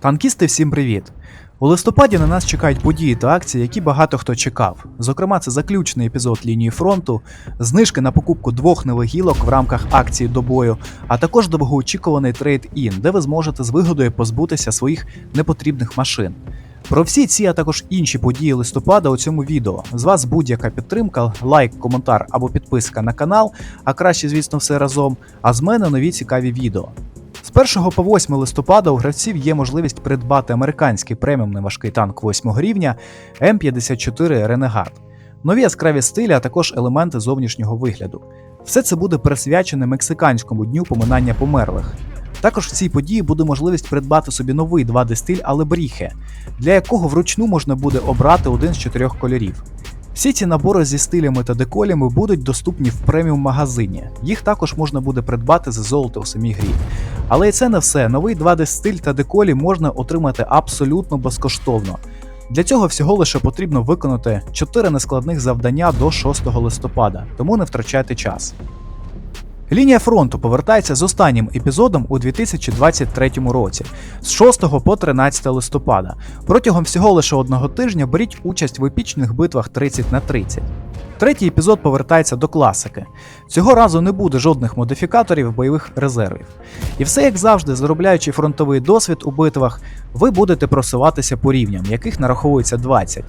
Танкісти, всім привіт! У листопаді на нас чекають події та акції, які багато хто чекав. Зокрема, це заключний епізод лінії фронту, знижки на покупку двох нових гілок в рамках акції до бою, а також довгоочікуваний трейд-ін, де ви зможете з вигодою позбутися своїх непотрібних машин. Про всі ці, а також інші події листопада у цьому відео. З вас будь-яка підтримка, лайк, коментар або підписка на канал, а краще, звісно, все разом. А з мене нові цікаві відео. З 1 по 8 листопада у гравців є можливість придбати американський преміумний важкий танк 8 рівня М54 Ренегат, нові яскраві стилі, а також елементи зовнішнього вигляду. Все це буде присвячене мексиканському дню поминання померлих. Також в цій події буде можливість придбати собі новий 2D стиль Алебріхе, для якого вручну можна буде обрати один з чотирьох кольорів. Всі ці набори зі стилями та деколями будуть доступні в преміум магазині. Їх також можна буде придбати за золото у самій грі. Але і це не все. Новий 2D стиль та деколі можна отримати абсолютно безкоштовно. Для цього всього лише потрібно виконати 4 нескладних завдання до 6 листопада, тому не втрачайте час. Лінія фронту повертається з останнім епізодом у 2023 році з 6 по 13 листопада. Протягом всього лише одного тижня беріть участь в епічних битвах 30 на 30. Третій епізод повертається до класики. Цього разу не буде жодних модифікаторів бойових резервів. І все як завжди, заробляючи фронтовий досвід у битвах, ви будете просуватися по рівням, яких нараховується 20.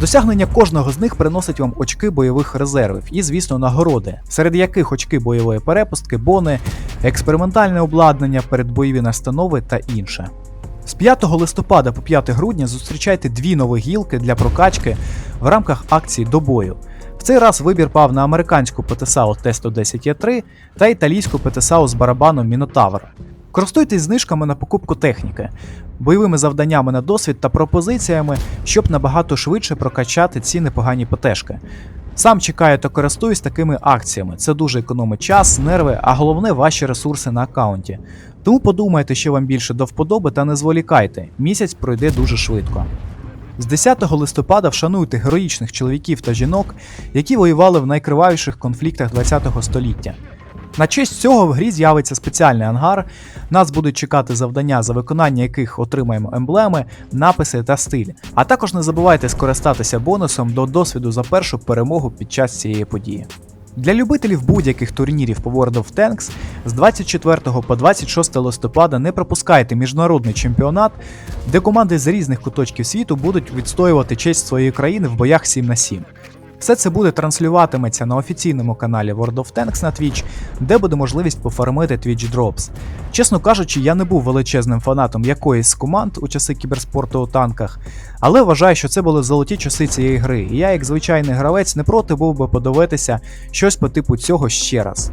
Досягнення кожного з них приносить вам очки бойових резервів і, звісно, нагороди, серед яких очки бойової перепустки, бони, експериментальне обладнання, передбойові настанови та інше. З 5 листопада по 5 грудня зустрічайте дві нові гілки для прокачки в рамках акції до бою. В цей раз вибір пав на американську ПТСАУ Т-110Е3 та італійську ПТСАУ з барабаном Мінотавр. Користуйтесь знижками на покупку техніки, бойовими завданнями на досвід та пропозиціями, щоб набагато швидше прокачати ці непогані ПТшки. Сам чекаю та користуюсь такими акціями. Це дуже економить час, нерви, а головне ваші ресурси на аккаунті. Тому подумайте, що вам більше до вподоби та не зволікайте. Місяць пройде дуже швидко. З 10 листопада вшануйте героїчних чоловіків та жінок, які воювали в найкривавіших конфліктах ХХ століття. На честь цього в грі з'явиться спеціальний ангар. Нас будуть чекати завдання, за виконання яких отримаємо емблеми, написи та стиль. А також не забувайте скористатися бонусом до досвіду за першу перемогу під час цієї події. Для любителів будь-яких турнірів по World of Tanks з 24 по 26 листопада не пропускайте міжнародний чемпіонат, де команди з різних куточків світу будуть відстоювати честь своєї країни в боях 7 на 7. Все це буде транслюватиметься на офіційному каналі World of Tanks на Twitch, де буде можливість пофармити Twitch Drops. Чесно кажучи, я не був величезним фанатом якоїсь з команд у часи кіберспорту у танках, але вважаю, що це були золоті часи цієї гри, і я, як звичайний гравець, не проти був би подивитися щось по типу цього ще раз.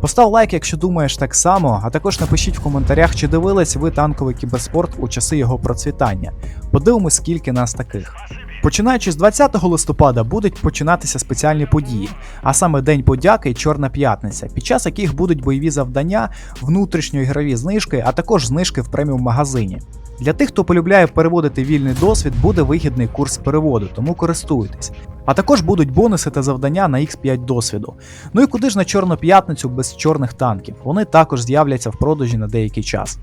Постав лайк, якщо думаєш так само, а також напишіть в коментарях, чи дивились ви танковий кіберспорт у часи його процвітання. Подивимось, скільки нас таких. Починаючи з 20 листопада будуть починатися спеціальні події, а саме День подяки і Чорна п'ятниця, під час яких будуть бойові завдання, внутрішньоігрові знижки, а також знижки в преміум магазині. Для тих, хто полюбляє переводити вільний досвід, буде вигідний курс переводу, тому користуйтесь. А також будуть бонуси та завдання на X5 досвіду. Ну і куди ж на Чорну п'ятницю без чорних танків? Вони також з'являться в продажі на деякий час.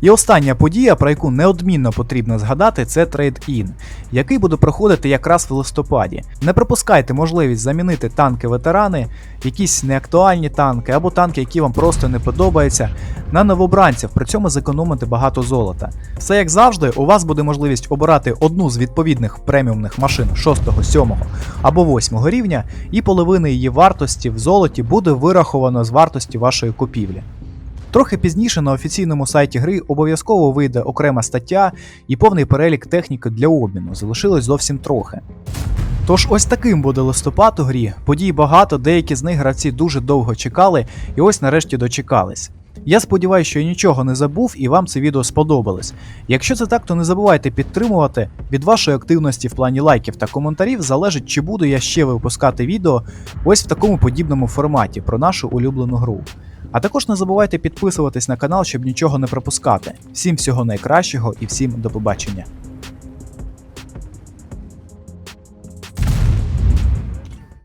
І остання подія, про яку неодмінно потрібно згадати, це трейд-ін, який буде проходити якраз в листопаді. Не пропускайте можливість замінити танки-ветерани, якісь неактуальні танки або танки, які вам просто не подобаються, на новобранців, при цьому зекономити багато золота. Все як завжди, у вас буде можливість обирати одну з відповідних преміумних машин 6, 7 або 8 рівня, і половина її вартості в золоті буде вираховано з вартості вашої купівлі. Трохи пізніше на офіційному сайті гри обов'язково вийде окрема стаття і повний перелік техніки для обміну. Залишилось зовсім трохи. Тож ось таким буде листопад у грі. Подій багато, деякі з них гравці дуже довго чекали і ось нарешті дочекались. Я сподіваюся, що я нічого не забув і вам це відео сподобалось. Якщо це так, то не забувайте підтримувати. Від вашої активності в плані лайків та коментарів залежить, чи буду я ще випускати відео ось в такому подібному форматі про нашу улюблену гру. А також не забувайте підписуватись на канал, щоб нічого не пропускати. Всім всього найкращого і всім до побачення.